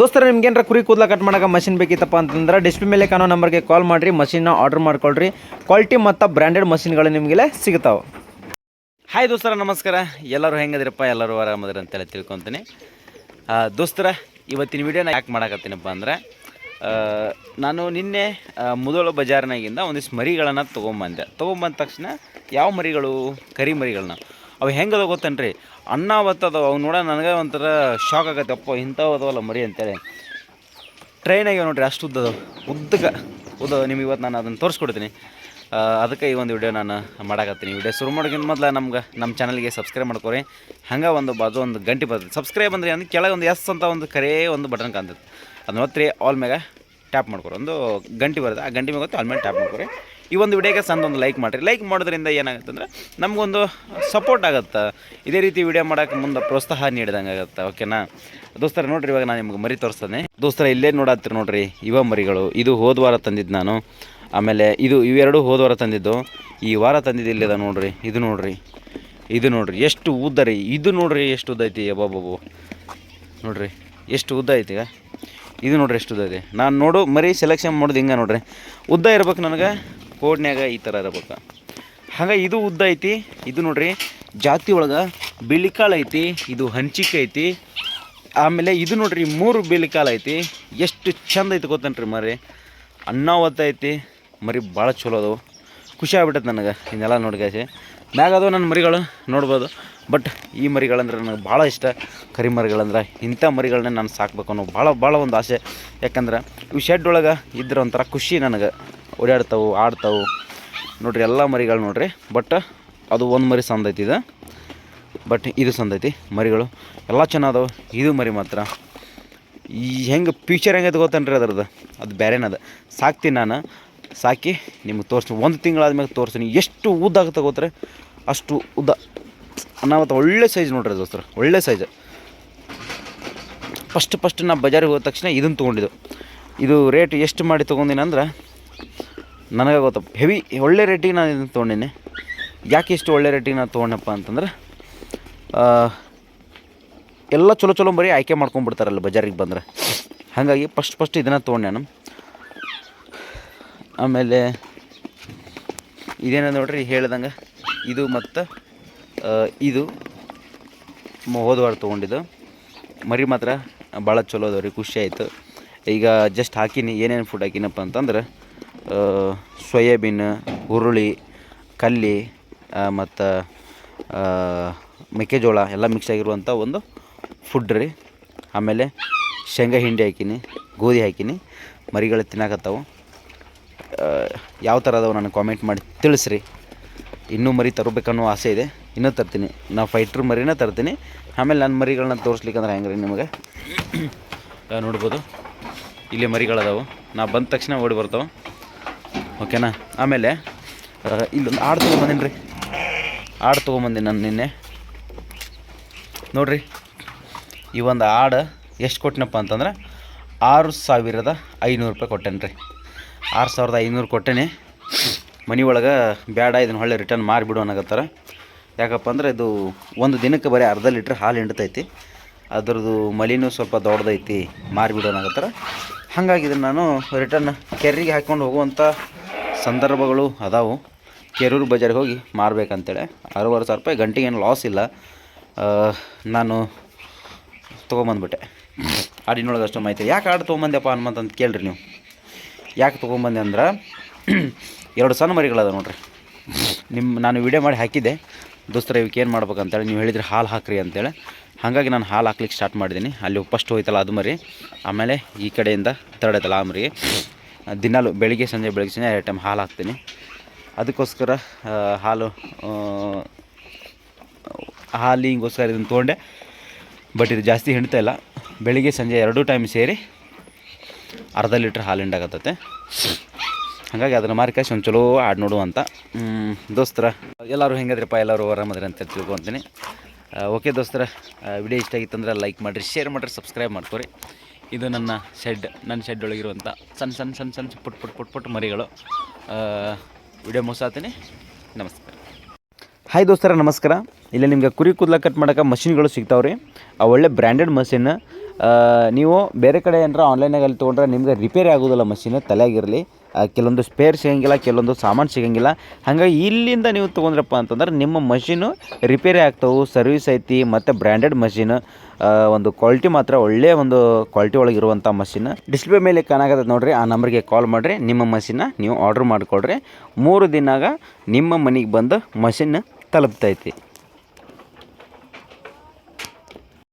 ದೋಸ್ತರ, ನಿಮ್ಗೆ ಏನಾರ ಕುರಿ ಕೂದಲ ಕಟ್ ಮಾಡೋಕೆ ಮಷಿನ್ ಬೇಕಿತ್ತಪ್ಪ ಅಂತಂದ್ರೆ ಡಿಸ್ಪ್ಲೇ ಮೇಲೆ ಕಾಣೋ ನಂಬರ್ಗೆ ಕಾಲ್ ಮಾಡಿರಿ ಮಷಿನ್ನ ಆರ್ಡರ್ ಮಾಡ್ಕೊಳ್ರಿ. ಕ್ವಾಲಿಟಿ ಮತ್ತು ಬ್ರ್ಯಾಂಡೆಡ್ ಮಷಿನ್ಗಳು ನಿಮಗೆಲ್ಲ ಸಿಗ್ತಾವೆ. ಹಾಯ್ ದೋಸ್ತರ, ನಮಸ್ಕಾರ. ಎಲ್ಲರೂ ಹೆಂಗದಿರಪ್ಪ? ಎಲ್ಲರೂ ಆರಾಮದಿರ ಅಂತೇಳಿ ತಿಳ್ಕೊತೀನಿ. ದೋಸ್ತರ, ಇವತ್ತಿನ ವಿಡಿಯೋನ ಯಾಕೆ ಮಾಡಕತ್ತೀನಪ್ಪ ಅಂದರೆ ನಾನು ನಿನ್ನೆ ಮುದೋಳ ಬಜಾರ್ನಾಗಿಂದ ಒಂದಿಷ್ಟು ಮರಿಗಳನ್ನು ತೊಗೊಂಬಂದೆ. ತೊಗೊಂಬಂದ ತಕ್ಷಣ ಯಾವ ಮರಿಗಳು? ಕರಿ ಮರಿಗಳನ್ನ. ಅವು ಹೆಂಗದ ಗೊತ್ತೇನ್ರಿ? ಅನ್ನ ಬತ್ತದವು ಅವು ನೋಡ ನನಗೆ ಒಂಥರ ಶಾಕ್ ಆಗತ್ತೆ. ಅಪ್ಪ ಇಂಥವು ಅದವಲ್ಲ ಮರಿ ಅಂತೇಳಿ. ಟ್ರೈನ್ ಆಗ್ಯಾವ ನೋಡ್ರಿ, ಅಷ್ಟು ಉದ್ದದ. ಉದ್ದಕ್ಕೆ. ಉದ್ದ ನಿಮ್ಗೆ ಇವತ್ತು ನಾನು ಅದನ್ನು ತೋರಿಸ್ಕೊಡ್ತೀನಿ. ಅದಕ್ಕೆ ಈ ಒಂದು ವಿಡಿಯೋ ನಾನು ಮಾಡಾಕತ್ತೀನಿ. ವಿಡಿಯೋ ಶುರು ಮಾಡೋಕ್ಕಿಂತ ಮೊದಲು ನಮ್ಗೆ, ನಮ್ಮ ಚಾನಲ್ಗೆ ಸಬ್ಸ್ಕ್ರೈಬ್ ಮಾಡ್ಕೊರಿ. ಹಂಗೆ ಒಂದು ಬಾಜು ಒಂದು ಗಂಟೆ ಬರ್ತದೆ. ಸಬ್ಸ್ಕ್ರೈಬ್ ಅಂದ್ರೆ ಅಂದ್ರೆ ಕೆಳಗೆ ಒಂದು ಎಸ್ ಅಂತ ಒಂದು ಕರೇ ಒಂದು ಬಟನ್ ಕಾಣ್ತದೆ. ಅದನ್ನ ಒತ್ತಿರಿ ಆಲ್ ಮ್ಯಾಗ ಟ್ಯಾಪ್ ಮಾಡ್ಕೊರಿ. ಒಂದು ಗಂಟೆ ಬರುತ್ತೆ ಆ ಗಂಟೆ ಮ್ಯಾಗ ಆಲ್ ಮೇಲೆ ಟ್ಯಾಪ್ ಮಾಡ್ಕೊರಿ. ಈ ಒಂದು ವಿಡಿಯೋಗೆ ಸಂದ ಒಂದು ಲೈಕ್ ಮಾಡಿರಿ. ಲೈಕ್ ಮಾಡೋದ್ರಿಂದ ಏನಾಗುತ್ತೆ ಅಂದ್ರೆ ನಮಗೊಂದು ಸಪೋರ್ಟ್ ಆಗುತ್ತೆ. ಇದೇ ರೀತಿ ವಿಡಿಯೋ ಮಾಡೋಕ್ಕೆ ಮುಂದೆ ಪ್ರೋತ್ಸಾಹ ನೀಡಿದಂಗೆ ಆಗುತ್ತೆ. ಓಕೆನಾ ದೋಸ್ತರ, ನೋಡಿರಿ, ಇವಾಗ ನಾನು ನಿಮ್ಗೆ ಮರಿ ತೋರಿಸ್ತೇನೆ. ದೋಸ್ತರ, ಇಲ್ಲೇ ನೋಡತ್ತೀರಿ ನೋಡಿರಿ ಇವ ಮರಿಗಳು. ಇದು ಹೋದ ವಾರ ತಂದಿದ್ದು ನಾನು. ಆಮೇಲೆ ಇದು ಇವೆರಡು ಹೋದ ವಾರ ತಂದಿದ್ದು. ಈ ವಾರ ತಂದಿದ್ದು ಇಲ್ಲಿದೆ ನೋಡಿರಿ? ಇದು ನೋಡಿರಿ. ಇದು ನೋಡಿರಿ. ಎಷ್ಟು ಉದ್ದ ರೀ. ಇದು ನೋಡಿರಿ ಎಷ್ಟು ಉದ್ದ ಐತಿ ಅಬ್ಬಬ್ಬು ನೋಡಿರಿ. ಎಷ್ಟು ಉದ್ದ ಐತಿ ಇದು ನೋಡ್ರಿ ಎಷ್ಟು ಉದ್ದ ಐತಿ. ನಾನು ನೋಡು ಮರಿ ಸೆಲೆಕ್ಷನ್ ಮಾಡೋದು ಹಿಂಗೆ ನೋಡ್ರಿ. ಉದ್ದ ಇರ್ಬೇಕು ನನಗೆ. ಕೋಡ್ನ್ಯಾಗ ಈ ಥರ ಇರ್ಬೇಕು. ಹಾಗೆ ಇದು ಉದ್ದ ಐತಿ, ಇದು ನೋಡ್ರಿ, ಜಾತಿ ಒಳಗೆ ಬಿಳಿಕಾಳು ಐತಿ, ಇದು ಹಂಚಿಕೆ ಐತಿ, ಆಮೇಲೆ ಇದು ನೋಡ್ರಿ ಮೂರು ಬಿಳಿಕಾಳು ಐತಿ, ಎಷ್ಟು ಚಂದ ಐತಿ ಗೊತ್ತೇನ್ರಿ ಮರಿ ಅನ್ನ ಒತ್ತೈತಿ ಮರಿ ಭಾಳ ಚಲೋ ಅದು ಖುಷಿ ಆಗ್ಬಿಟ್ಟೈತೆ ನನಗೆ ಇದನ್ನೆಲ್ಲ ನೋಡ್ಕಾಸಿ ಮ್ಯಾಗ ಅದು ನನ್ನ ಮರಿಗಳು, ನೋಡ್ಬೋದು. ಬಟ್ ಈ ಮರಿಗಳಂದ್ರೆ ನನಗೆ ಭಾಳ ಇಷ್ಟ. ಕರಿ ಮರಿಗಳಂದ್ರೆ ಇಂಥ ಮರಿಗಳನ್ನ ನಾನು ಸಾಕ್ಬೇಕು ಅನ್ನೋ ಭಾಳ ಭಾಳ ಒಂದು ಆಸೆ. ಯಾಕಂದ್ರೆ ಇವು ಶೆಡ್ ಒಳಗೆ ಇದ್ರೆ ಒಂಥರ ಖುಷಿ ನನಗೆ. ಓಡಾಡ್ತಾವು, ಆಡ್ತಾವೆ. ನೋಡ್ರಿ ಎಲ್ಲ ಮರಿಗಳು ನೋಡ್ರಿ ಬಟ್ ಅದು ಒಂದು ಮರಿ ಸಂದೈತಿ ಇದು. ಬಟ್ ಇದು ಸಂದೈತಿ ಮರಿಗಳು. ಎಲ್ಲ ಚೆನ್ನಾದವು, ಇದು ಮರಿ ಮಾತ್ರ. ಈ ಹೆಂಗೆ ಫ್ಯೂಚರ್ ಹೆಂಗೈತೆ ಗೊತ್ತೇನ್ರಿ ಅದ್ರದ್ದು? ಅದು ಬೇರೆನದ ಸಾಕ್ತೀನಿ ನಾನು. ಸಾಕಿ ನಿಮ್ಗೆ ತೋರಿಸ್ತೀನಿ. ಒಂದು ತಿಂಗಳಾದ್ಮೇಲೆ ತೋರಿಸ್ತೀನಿ. ಎಷ್ಟು ಉದ್ದ ಆಗುತ್ತೆ ಗೊತ್ತ್ರೆ ಅಷ್ಟು ಉದ್ದ. ಅನಾವತ್ತು ಒಳ್ಳೆ ಸೈಜ್ ನೋಡ್ರಿ ದೋಸ್ತರ. ಒಳ್ಳೆ ಸೈಜ್ ಫಸ್ಟ್ ಫಸ್ಟ್ ನಾ ಬಜಾರಿಗೆ ಹೋದ ತಕ್ಷಣ ಇದನ್ನು ತೊಗೊಂಡಿದ್ದು. ಇದು ರೇಟ್ ಎಷ್ಟು ಮಾಡಿ ತೊಗೊಂಡಿನಿ ಅಂದ್ರೆ ನನಗೆ ಗೊತ್ತಪ್ಪ ಹೆವಿ ಒಳ್ಳೆ ರೇಟಿಗೆ ನಾನು ಇದನ್ನು ತೊಗೊಂಡಿನಿ. ಯಾಕೆ ಇಷ್ಟು ಒಳ್ಳೆ ರೇಟಿಗೆ ನಾನು ತೊಗೊಂಡಪ್ಪ ಅಂತಂದ್ರೆ ಎಲ್ಲ ಚಲೋ ಚಲೋ ಬರೀ ಆಯ್ಕೆ ಮಾಡ್ಕೊಂಡ್ಬಿಡ್ತಾರಲ್ಲ ಬಜಾರಿಗೆ ಬಂದರೆ. ಹಾಗಾಗಿ ಫಸ್ಟ್ ಫಸ್ಟ್ ಇದನ್ನು ತೊಗೊಂಡೆ ನಾನು. ಆಮೇಲೆ ಇದೇನ ನೋಡ್ರಿ, ಹೇಳ್ದಂಗೆ ಇದು ಮತ್ತು ಇದು ಹೋದ ವಾರ ತೊಗೊಂಡಿದ್ದು. ಮರಿ ಮಾತ್ರ ಭಾಳ ಚಲೋ ಅದಾವ ಖುಷಿ ಆಯಿತು. ಈಗ ಜಸ್ಟ್ ಹಾಕಿನಿ, ಏನೇನು ಫುಡ್ ಹಾಕಿನಪ್ಪ ಅಂತಂದ್ರೆ ಸೋಯಾಬೀನ್, ಹುರುಳಿ, ಕಲ್ಲಿ ಮತ್ತು ಮೆಕ್ಕೆಜೋಳ ಎಲ್ಲ ಮಿಕ್ಸ್ ಆಗಿರುವಂಥ ಒಂದು ಫುಡ್ ರೀ. ಆಮೇಲೆ ಶೇಂಗಾ ಹಿಂಡಿ ಹಾಕೀನಿ, ಗೋಧಿ ಹಾಕೀನಿ, ಮರಿಗಳು ತಿನ್ನಕತ್ತಾವು. ಯಾವ ಥರ ಅದಾವೆ ನನಗೆ ಕಾಮೆಂಟ್ ಮಾಡಿ ತಿಳಿಸ್ರಿ. ಇನ್ನೂ ಮರಿ ತರಬೇಕನ್ನೋ ಆಸೆ ಇದೆ. ಇನ್ನೂ ತರ್ತೀನಿ. ನಾ ಫೈಟ್ರ್ ಮರಿನ ತರ್ತೀನಿ. ಆಮೇಲೆ ನನ್ನ ಮರಿಗಳನ್ನ ತೋರಿಸ್ಲಿಕ್ಕಂದ್ರೆ ಹೆಂಗೆ ರೀ ನಿಮಗೆ ನೋಡ್ಬೋದು. ಇಲ್ಲಿ ಮರಿಗಳದಾವು. ನಾ ಬಂದ ತಕ್ಷಣ ಓಡಿ ಬರ್ತಾವೆ. ಓಕೆನಾ? ಆಮೇಲೆ ಇಲ್ಲೊಂದು ಆಡು ತೊಗೊಂಬಂದಿನಿ ರೀ. ಆಡು ತೊಗೊಂಬಂದಿನಿ ನಾನು ನಿನ್ನೆ. ನೋಡ್ರಿ, ಈ ಒಂದು ಆಡು ಎಷ್ಟು ಕೊಟ್ಟಿನಪ್ಪ ಅಂತಂದ್ರೆ, ಆರು ಸಾವಿರದ ಐನೂರು ರೂಪಾಯಿ ಕೊಟ್ಟೇನೆ ರೀ. ಆರು ಸಾವಿರದ ಐನೂರು ಕೊಟ್ಟೇನೆ. ಮನೆ ಒಳಗೆ ಬೇಡ ಇದನ್ನ ಹೊಳ್ಳೆ ರಿಟರ್ನ್ ಮಾರಿಬಿಡು ಅನ್ನಕತ್ತಾರ. ಯಾಕಪ್ಪ ಅಂದ್ರೆ ಇದು ಒಂದು ದಿನಕ್ಕೆ ಬರೀ ಅರ್ಧ ಲೀಟ್ರ್ ಹಾಲು ಹಿಂಡ್ತೈತಿ. ಅದ್ರದ್ದು ಮಲಿನೂ ಸ್ವಲ್ಪ ದೊಡ್ಡದೈತಿ, ಮಾರಿಬಿಡು ಅನ್ನಕತ್ತಾರ. ಹಾಗಾಗಿ ಇದನ್ನು ನಾನು ರಿಟರ್ನ್ ಕೆರ್ರಿಗೆ ಹಾಕ್ಕೊಂಡು ಹೋಗುವಂಥ ಸಂದರ್ಭಗಳು ಅದಾವು. ಕೆರೂರು ಬಜಾರಿಗೆ ಹೋಗಿ ಮಾರಬೇಕಂತೇಳಿ. ಅರವತ್ತು ಸಾವಿರ ರೂಪಾಯಿ ಗಂಟೆಗೆ ಏನು ಲಾಸ್ ಇಲ್ಲ. ನಾನು ತೊಗೊಂಬಂದ್ಬಿಟ್ಟೆ. ಆಡಿನೊಳಗೆ ಅಷ್ಟು ಮಾಹಿತಿ. ಯಾಕೆ ಆಡು ತೊಗೊಂಬಂದ್ಯಪ್ಪ ಹನುಮಂತ ಅಂತ ಕೇಳ್ರಿ ನೀವು. ಯಾಕೆ ತೊಗೊಂಬಂದೆ ಅಂದ್ರೆ, ಎರಡು ಸಣ್ಣ ಮರಿಗಳದ ನೋಡ್ರಿ. ನಿಮ್ಮ ನಾನು ವಿಡಿಯೋ ಮಾಡಿ ಹಾಕಿದ್ದೆ. ದೋಸ್ತರ ಇವಕ್ಕೆ ಏನು ಮಾಡ್ಬೇಕಂತೇಳಿ ನೀವು ಹೇಳಿದ್ರೆ ಹಾಲು ಹಾಕ್ರಿ ಅಂತೇಳಿ. ಹಾಗಾಗಿ ನಾನು ಹಾಲು ಹಾಕ್ಲಿಕ್ಕೆ ಸ್ಟಾರ್ಟ್ ಮಾಡಿದ್ದೀನಿ. ಅಲ್ಲಿ ಫಸ್ಟ್ ಹೋಯ್ತಲ್ಲ ಅದು ಮರಿ. ಆಮೇಲೆ ಈ ಕಡೆಯಿಂದ ತರ್ಡ್ ಆ ಮರಿಗೆ ದಿನಾಲು ಬೆಳಿಗ್ಗೆ ಸಂಜೆ ಬೆಳಿಗ್ಗೆ ಸಂಜೆ ಎರಡು ಟೈಮ್ ಹಾಲು ಹಾಕ್ತೀನಿ. ಅದಕ್ಕೋಸ್ಕರ ಹಾಲು ಹಾಲಿಗೋಸ್ಕರ ಇದನ್ನು ತೊಗೊಂಡೆ. ಬಟ್ ಇದು ಜಾಸ್ತಿ ಹಿಂಡ್ತಾ ಇಲ್ಲ. ಬೆಳಿಗ್ಗೆ ಸಂಜೆ ಎರಡೂ ಟೈಮ್ ಸೇರಿ ಅರ್ಧ ಲೀಟ್ರ್ ಹಾಲು ಹಿಂಡಾಗತ್ತೆ ಹಾಗಾಗಿ ಅದನ್ನು ಮಾರಿ ಕಾಯಿಸಿ ಒಂದು ಚಲೋ ಆಡ್ ನೋಡು ಅಂತ. ದೋಸ್ತರ, ಎಲ್ಲರೂ ಹೆಂಗದ್ರಪ್ಪ? ಎಲ್ಲರೂ ಆರಾಮದ್ರಿ ಅಂತ ತಿಳ್ಕೊತೀನಿ. ಓಕೆ ದೋಸ್ತರ ವಿಡಿಯೋ ಇಷ್ಟ ಆಗಿತ್ತಂದ್ರೆ ಲೈಕ್ ಮಾಡಿರಿ, ಶೇರ್ ಮಾಡಿರಿ, ಸಬ್ಸ್ಕ್ರೈಬ್ ಮಾಡ್ಕೊರಿ. ಇದು ನನ್ನ ಶೆಡ್ ನನ್ನ ಶೆಡ್ ಒಳಗಿರುವಂಥ ಸಣ್ಣ ಸಣ್ಣ ಸಣ್ಣ ಸಣ್ಣ ಪುಟ್ ಪುಟ್ ಪುಟ್ ಪುಟ್ ಮರಿಗಳು. ವಿಡಿಯೋ ಮುಸಾತೀನಿ ನಮಸ್ಕಾರ. ಹಾಯ್ ದೋಸ್ತರ, ನಮಸ್ಕಾರ. ಇಲ್ಲಿ ನಿಮಗೆ ಕುರಿ ಕೂದಲ ಕಟ್ ಮಾಡೋಕೆ ಮಷಿನ್ಗಳು ಸಿಗ್ತಾವೆ ರೀ ಆ, ಒಳ್ಳೆ ಬ್ರ್ಯಾಂಡೆಡ್ ಮಷಿನ್ ನೀವು ಬೇರೆ ಕಡೆ ಏನಾರ ಆನ್ಲೈನಾಗ ಅಲ್ಲಿ ತೊಗೊಂಡ್ರೆ ನಿಮಗೆ ರಿಪೇರಿ ಆಗೋದಿಲ್ಲ ಮಷಿನ್ ತಲೆಯಾಗಿರಲಿ ಕೆಲವೊಂದು ಸ್ಪೇರ್ ಸಿಗಂಗಿಲ್ಲ, ಕೆಲವೊಂದು ಸಾಮಾನು ಸಿಗಂಗಿಲ್ಲ. ಹಾಗಾಗಿ ಇಲ್ಲಿಂದ ನೀವು ತೊಗೊಂಡ್ರಪ್ಪ ಅಂತಂದ್ರೆ ನಿಮ್ಮ ಮಷೀನು ರಿಪೇರಿ ಆಗ್ತವೆ ಸರ್ವಿಸ್ ಐತಿ, ಮತ್ತು ಬ್ರ್ಯಾಂಡೆಡ್ ಮಷಿನ್ ಒಂದು ಕ್ವಾಲಿಟಿ ಮಾತ್ರ ಒಳ್ಳೆಯ ಒಂದು ಕ್ವಾಲಿಟಿ ಒಳಗೆ ಇರುವಂಥ ಮಷಿನ್. ಡಿಸ್ಪ್ಲೇ ಮೇಲೆ ಕಾಣಾಗತ್ತೆ ನೋಡಿರಿ, ಆ ನಂಬರ್ಗೆ ಕಾಲ್ ಮಾಡಿರಿ, ನಿಮ್ಮ ಮಷಿನ್ನ ನೀವು ಆರ್ಡ್ರ್ ಮಾಡಿಕೊಡ್ರಿ. ಮೂರು ದಿನಾಗ ನಿಮ್ಮ ಮನೆಗೆ ಬಂದು ಮಷೀನ್ ತಲುಪ್ತೈತಿ.